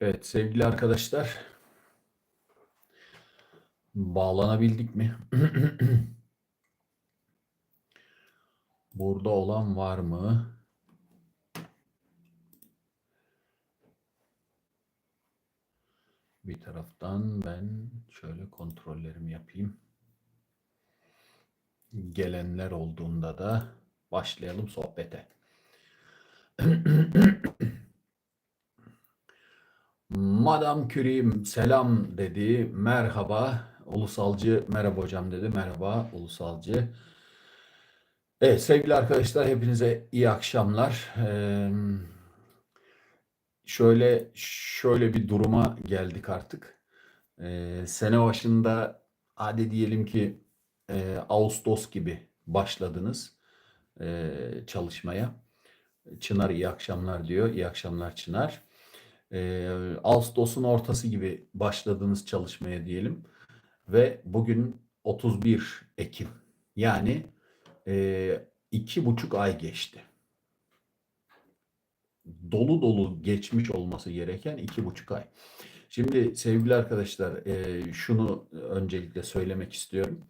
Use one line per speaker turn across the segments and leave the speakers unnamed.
Evet sevgili arkadaşlar. Bağlanabildik mi? Burada olan var mı? Bir taraftan ben şöyle kontrollerimi yapayım. Gelenler olduğunda da başlayalım sohbete. Madam Curie selam dedi. Merhaba. Ulusalcı merhaba hocam dedi. Merhaba ulusalcı. Evet sevgili arkadaşlar hepinize iyi akşamlar. Ee, şöyle şöyle bir duruma geldik artık. Ee, sene başında hadi diyelim ki e, Ağustos gibi başladınız e, çalışmaya. Çınar iyi akşamlar diyor. İyi akşamlar Çınar. Ee, Ağustos'un ortası gibi başladığınız çalışmaya diyelim. Ve bugün 31 Ekim. Yani e, iki buçuk ay geçti. Dolu dolu geçmiş olması gereken iki buçuk ay. Şimdi sevgili arkadaşlar e, şunu öncelikle söylemek istiyorum.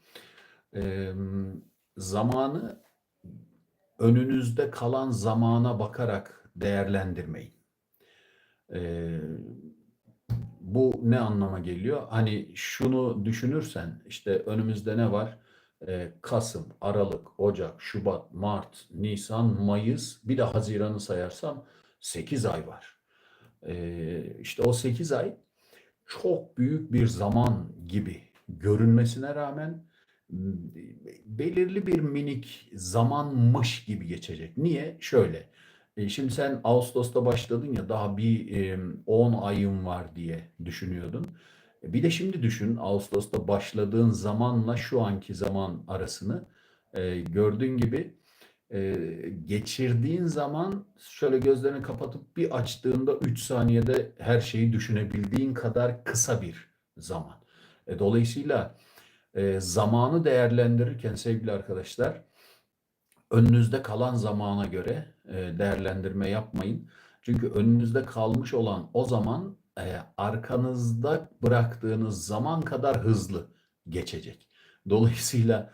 E, zamanı önünüzde kalan zamana bakarak değerlendirmeyin. E, bu ne anlama geliyor? Hani şunu düşünürsen işte önümüzde ne var? Ee, Kasım, Aralık, Ocak, Şubat, Mart, Nisan, Mayıs bir de Haziran'ı sayarsam 8 ay var. Ee, işte o 8 ay çok büyük bir zaman gibi görünmesine rağmen belirli bir minik zamanmış gibi geçecek. Niye? Şöyle. E, şimdi sen Ağustos'ta başladın ya daha bir e, 10 ayın var diye düşünüyordun. E, bir de şimdi düşün Ağustos'ta başladığın zamanla şu anki zaman arasını e, gördüğün gibi e, geçirdiğin zaman şöyle gözlerini kapatıp bir açtığında 3 saniyede her şeyi düşünebildiğin kadar kısa bir zaman. E, dolayısıyla e, zamanı değerlendirirken sevgili arkadaşlar önünüzde kalan zamana göre e, değerlendirme yapmayın. Çünkü önünüzde kalmış olan o zaman e, arkanızda bıraktığınız zaman kadar hızlı geçecek. Dolayısıyla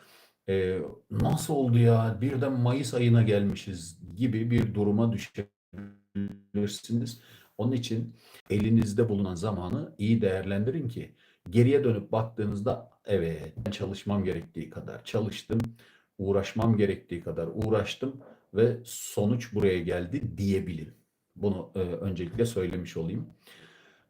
e, nasıl oldu ya birden Mayıs ayına gelmişiz gibi bir duruma düşebilirsiniz. Onun için elinizde bulunan zamanı iyi değerlendirin ki geriye dönüp baktığınızda evet çalışmam gerektiği kadar çalıştım uğraşmam gerektiği kadar uğraştım ve sonuç buraya geldi diyebilirim. Bunu e, öncelikle söylemiş olayım.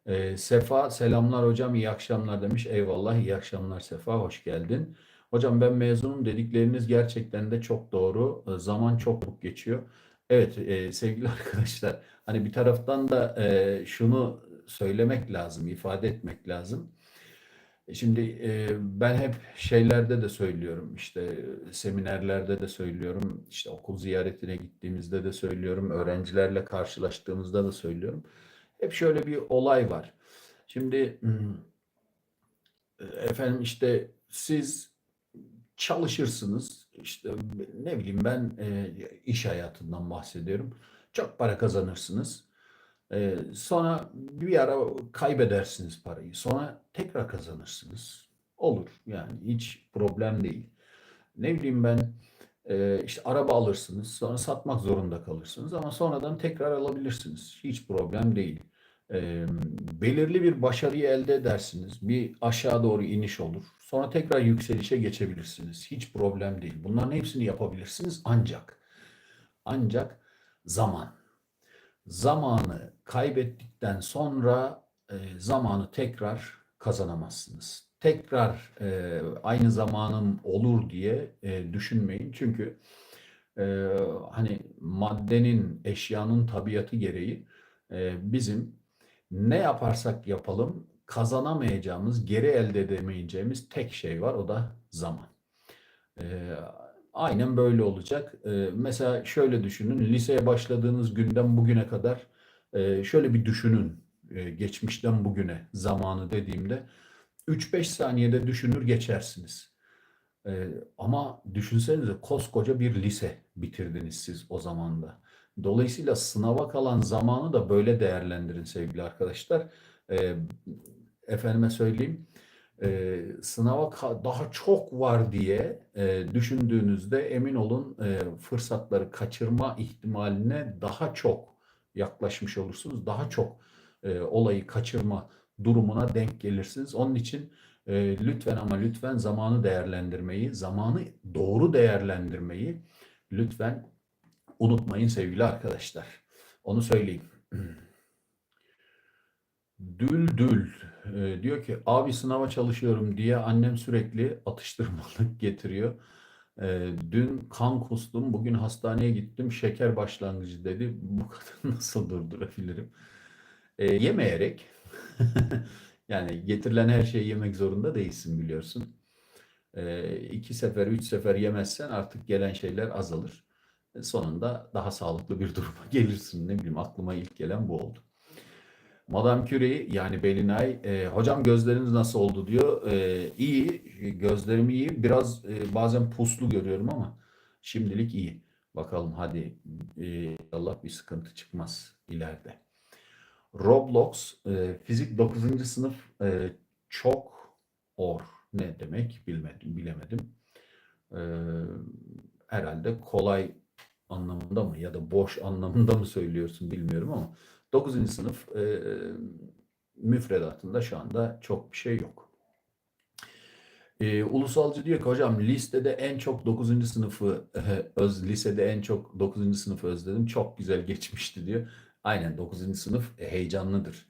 E, Sefa selamlar hocam iyi akşamlar demiş. Eyvallah iyi akşamlar Sefa hoş geldin. Hocam ben mezunum dedikleriniz gerçekten de çok doğru. E, zaman çok geçiyor. Evet e, sevgili arkadaşlar hani bir taraftan da e, şunu söylemek lazım, ifade etmek lazım. Şimdi e, ben hep şeylerde de söylüyorum işte seminerlerde de söylüyorum işte okul ziyaretine gittiğimizde de söylüyorum öğrencilerle karşılaştığımızda da söylüyorum. Hep şöyle bir olay var. Şimdi efendim işte siz çalışırsınız işte ne bileyim ben e, iş hayatından bahsediyorum. Çok para kazanırsınız. Ee, sonra bir ara kaybedersiniz parayı. Sonra tekrar kazanırsınız. Olur yani hiç problem değil. Ne bileyim ben e, işte araba alırsınız sonra satmak zorunda kalırsınız ama sonradan tekrar alabilirsiniz. Hiç problem değil. E, belirli bir başarıyı elde edersiniz. Bir aşağı doğru iniş olur. Sonra tekrar yükselişe geçebilirsiniz. Hiç problem değil. Bunların hepsini yapabilirsiniz ancak ancak zaman zamanı kaybettikten sonra e, zamanı tekrar kazanamazsınız. Tekrar e, aynı zamanım olur diye e, düşünmeyin. Çünkü e, hani maddenin, eşyanın tabiatı gereği e, bizim ne yaparsak yapalım kazanamayacağımız, geri elde edemeyeceğimiz tek şey var o da zaman. E, Aynen böyle olacak. Ee, mesela şöyle düşünün, liseye başladığınız günden bugüne kadar e, şöyle bir düşünün, e, geçmişten bugüne zamanı dediğimde 3-5 saniyede düşünür geçersiniz. E, ama düşünsenize koskoca bir lise bitirdiniz siz o zamanda. Dolayısıyla sınava kalan zamanı da böyle değerlendirin sevgili arkadaşlar. Eee, efendime söyleyeyim, eee, sınava daha çok var diye eee, düşündüğünüzde emin olun eee, fırsatları kaçırma ihtimaline daha çok yaklaşmış olursunuz. Daha çok eee, olayı kaçırma durumuna denk gelirsiniz. Onun için eee, lütfen ama lütfen zamanı değerlendirmeyi, zamanı doğru değerlendirmeyi lütfen unutmayın sevgili arkadaşlar. Onu söyleyeyim. Dül e, diyor ki abi sınava çalışıyorum diye annem sürekli atıştırmalık getiriyor. E, dün kan kustum, bugün hastaneye gittim, şeker başlangıcı dedi. Bu kadar nasıl durdurabilirim? E, yemeyerek. yani getirilen her şeyi yemek zorunda değilsin biliyorsun. E, iki sefer, üç sefer yemezsen artık gelen şeyler azalır. E, sonunda daha sağlıklı bir duruma gelirsin. Ne bileyim aklıma ilk gelen bu oldu. Madame Curie yani Belinay e, hocam gözleriniz nasıl oldu diyor. E, iyi gözlerim iyi biraz e, bazen puslu görüyorum ama şimdilik iyi. Bakalım hadi e, Allah bir sıkıntı çıkmaz ileride. Roblox e, fizik 9. sınıf e, çok or ne demek bilmedim bilemedim. E, herhalde kolay anlamında mı ya da boş anlamında mı söylüyorsun bilmiyorum ama 9. sınıf e, müfredatında şu anda çok bir şey yok. E, ulusalcı diyor ki hocam listede en çok 9. sınıfı öz lisede en çok 9. sınıfı özledim. Çok güzel geçmişti diyor. Aynen 9. sınıf e, heyecanlıdır.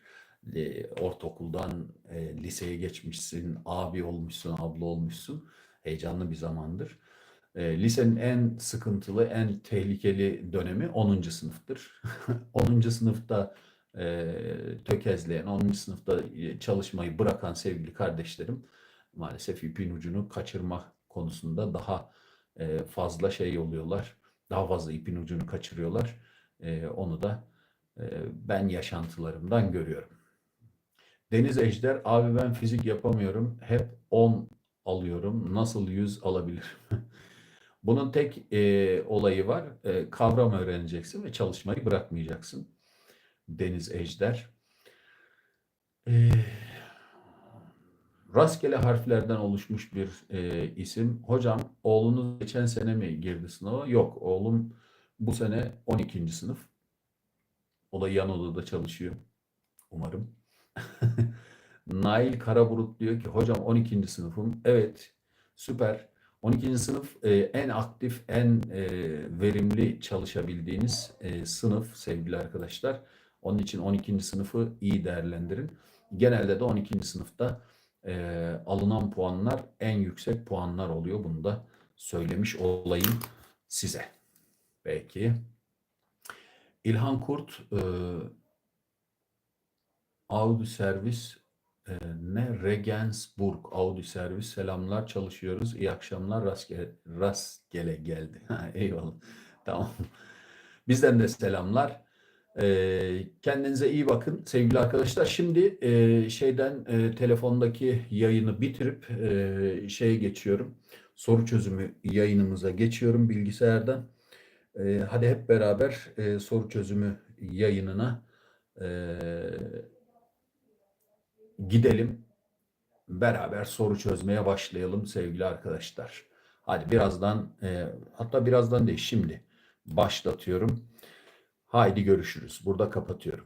E, ortaokuldan e, liseye geçmişsin, abi olmuşsun, abla olmuşsun. Heyecanlı bir zamandır. E, lisenin en sıkıntılı, en tehlikeli dönemi 10. sınıftır. 10. sınıfta e, tökezleyen, 10. sınıfta e, çalışmayı bırakan sevgili kardeşlerim maalesef ipin ucunu kaçırma konusunda daha e, fazla şey oluyorlar. Daha fazla ipin ucunu kaçırıyorlar. E, onu da e, ben yaşantılarımdan görüyorum. Deniz Ejder, abi ben fizik yapamıyorum. Hep 10 alıyorum. Nasıl 100 alabilirim? Bunun tek e, olayı var. E, kavram öğreneceksin ve çalışmayı bırakmayacaksın. Deniz Ejder. E, rastgele harflerden oluşmuş bir e, isim. Hocam oğlunuz geçen sene mi girdi sınava? Yok oğlum bu sene 12. sınıf. O da yan odada çalışıyor. Umarım. Nail Karaburut diyor ki hocam 12. sınıfım. Evet süper. 12. sınıf e, en aktif, en e, verimli çalışabildiğiniz e, sınıf sevgili arkadaşlar. Onun için 12. sınıfı iyi değerlendirin. Genelde de 12. sınıfta e, alınan puanlar en yüksek puanlar oluyor. Bunu da söylemiş olayım size. Peki. İlhan Kurt e, Audi servis ne Regensburg Audi servis selamlar çalışıyoruz. İyi akşamlar rastgele, rastgele geldi. Eyvallah. Tamam. Bizden de selamlar. E, kendinize iyi bakın sevgili arkadaşlar. Şimdi e, şeyden e, telefondaki yayını bitirip e, şeye geçiyorum. Soru çözümü yayınımıza geçiyorum bilgisayardan. E, hadi hep beraber e, soru çözümü yayınına e, gidelim. Beraber soru çözmeye başlayalım sevgili arkadaşlar. Hadi birazdan e, hatta birazdan değil şimdi başlatıyorum. Haydi görüşürüz. Burada kapatıyorum.